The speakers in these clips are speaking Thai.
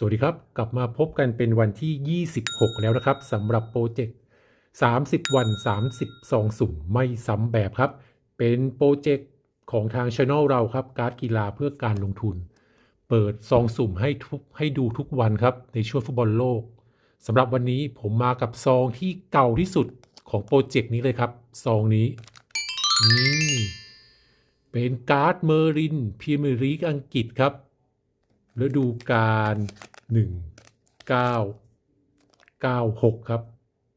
สวัสดีครับ กลับมาพบกันเป็นวันที่ 26 แล้วนะครับสำหรับโปรเจกต์ 30 วัน30ซองสุ่มไม่ซ้ำแบบครับ เป็นโปรเจกต์ของทางช anel เราครับ การ์ดกีฬาเพื่อการลงทุน เปิดซองสุ่มให้ทุกให้ดูทุกวันครับ ในช่วงฟุตบอลโลกสำหรับวันนี้ผมมากับซองที่เก่าที่สุดของโปรเจกต์นี้เลยครับ ซองนี้นี่เป็นการ์ดเมอร์รินพรีเมียร์ลีกอังกฤษครับ ฤดูกาล1 9 9 6 ครับ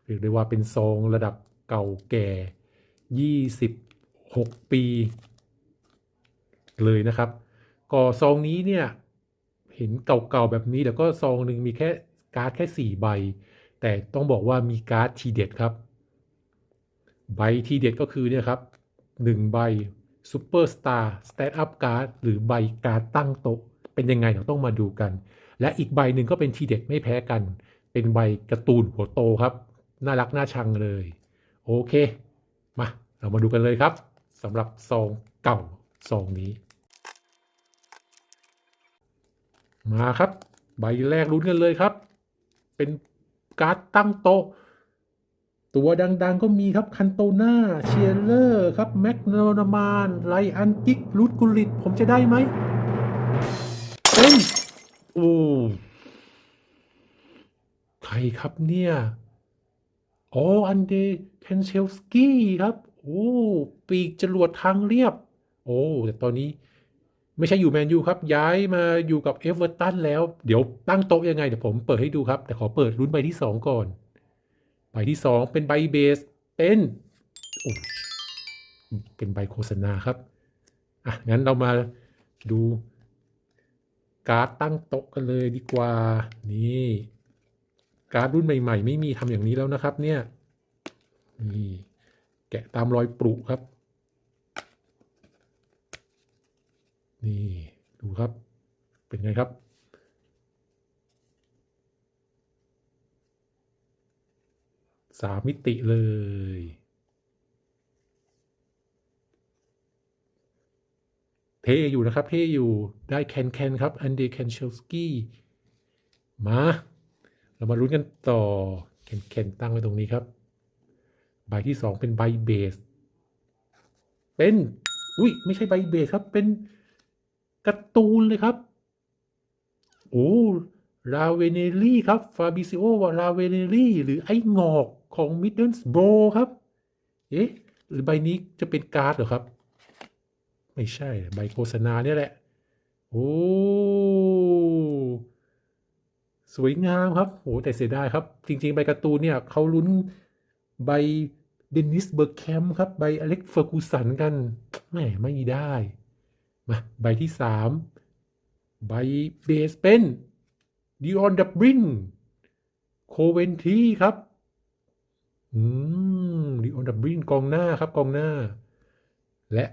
เรียกได้ว่าเป็นซองระดับเก่าแก่ 26 ปี เลยนะครับ ก็ซองนี้เนี่ย เห็นเก่าๆแบบนี้แล้วก็ซองหนึ่งมีแค่การ์ดแค่ 4 ใบ แต่ต้องบอกว่ามีการ์ดทีเด็ดครับ ใบทีเด็ดก็คือเนี่ยครับ 1 ใบซูเปอร์สตาร์สเตตอัพการ์ดหรือใบการ์ดตั้งโต๊ะ เป็นยังไงเราต้องมาดูกัน และอีกใบหนึ่งก็เป็นทีเด็ดไม่แพ้กัน เป็นใบกร์ตูนหัวโตครับ น่ารักน่าชังเลย โอเค มาเรามาดูกันเลยครับสำหรับซองเก่าซองนี้ มาครับ ใบแรกลุ้นกันเลยครับ เป็นการ์ดตั้งโต๊ะตัวดังๆก็มีครับคันโตนาเชียร์เลอร์ ครับ แม็กโนนามานไลอันกิกรูดกุลิต ผมจะได้ไหม เป็นโอ้ใครครับเนี่ยอ๋ออันเดเคนเชลสกี้ครับ โอ้ปีกจรวดทางเรียบ โอ้แต่ตอนนี้ไม่ใช่อยู่แมนยูครับ ย้ายมาอยู่กับเอเวอร์ตันแล้ว เดี๋ยวตั้งโต๊ะยังไง เดี๋ยวผมเปิดให้ดูครับ แต่ขอเปิดรุ่นใบที่สองก่อน ใบที่สองเป็นใบเบส เป็นโอ้เป็นใบโฆษณาครับ อะ งั้นเรามาดู การ์ดตั้งโต๊ะกันเลยดีกว่า นี่ การ์ดรุ่นใหม่ ๆ ไม่มีทำอย่างนี้แล้วนะครับ เนี่ย นี่ แกะตามรอยปรุครับ นี่ ดูครับ เป็นไงครับ สามมิติเลย เทอยู่นะครับ เทอยู่ได้แคนแคนครับอันเดย์แคนเชลสกี้มา เรามาลุ้นกันต่อแคนแคนตั้งไว้ตรงนี้ครับ ใบที่สองเป็นใบเบส เป็น อุ้ยไม่ใช่ใบเบสครับ เป็นการ์ตูนเลยครับ โอ้ลาเวเนลี่ครับ ฟาบิซิโอวาลาเวเนลี่หรือไอ้งอกของมิดเดิลสโบรครับ เอ๊ะ หรือใบนี้จะเป็นการ์ดเหรอครับ ไม่ใช่ ใบโฆษณาเนี่ยแหละ โอ้ สวยงามครับโอ้แต่เสียดายครับ จริง ๆ ใบการ์ตูนเนี่ยเขาลุ้นใบเดนิสเบอร์แคมครับ ใบอเล็กเฟอร์กูสันกันแหมไม่ได้ มา ใบที่สามใบเบสเป็นดิออนดับบินโคเวนทีครับ อืมดิออนดับบินกองหน้าครับกองหน้า และ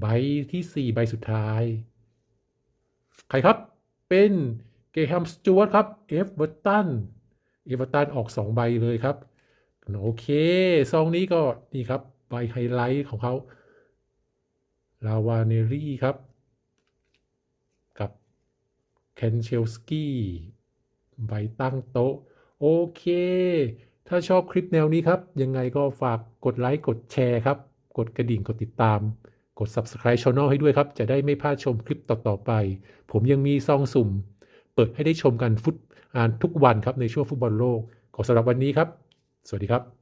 ใบที่สี่ใบสุดท้าย ใครครับเป็นเกแฮมสจวตครับเอฟเวอร์ตันเอฟเวอร์ตันออกสองใบเลยครับ โอเค ซองนี้ก็นี่ครับ ใบไฮไลท์ของเขาลาวาเนรี่ครับ กับเคนเชลสกี้ใบตั้งโต๊ะ โอเค ถ้าชอบคลิปแนวนี้ครับ ยังไงก็ฝากกดไลค์ กดแชร์ครับ กดกระดิ่งกดติดตาม กด Subscribe Channel ให้ด้วยครับ จะได้ไม่พลาดชมคลิปต่อ ๆ ไป ผมยังมีซองสุ่ม เปิดให้ได้ชมกันฟุตอ่านทุกวันครับในช่วงฟุตบอลโลกขอสำหรับวันนี้ครับ สวัสดีครับ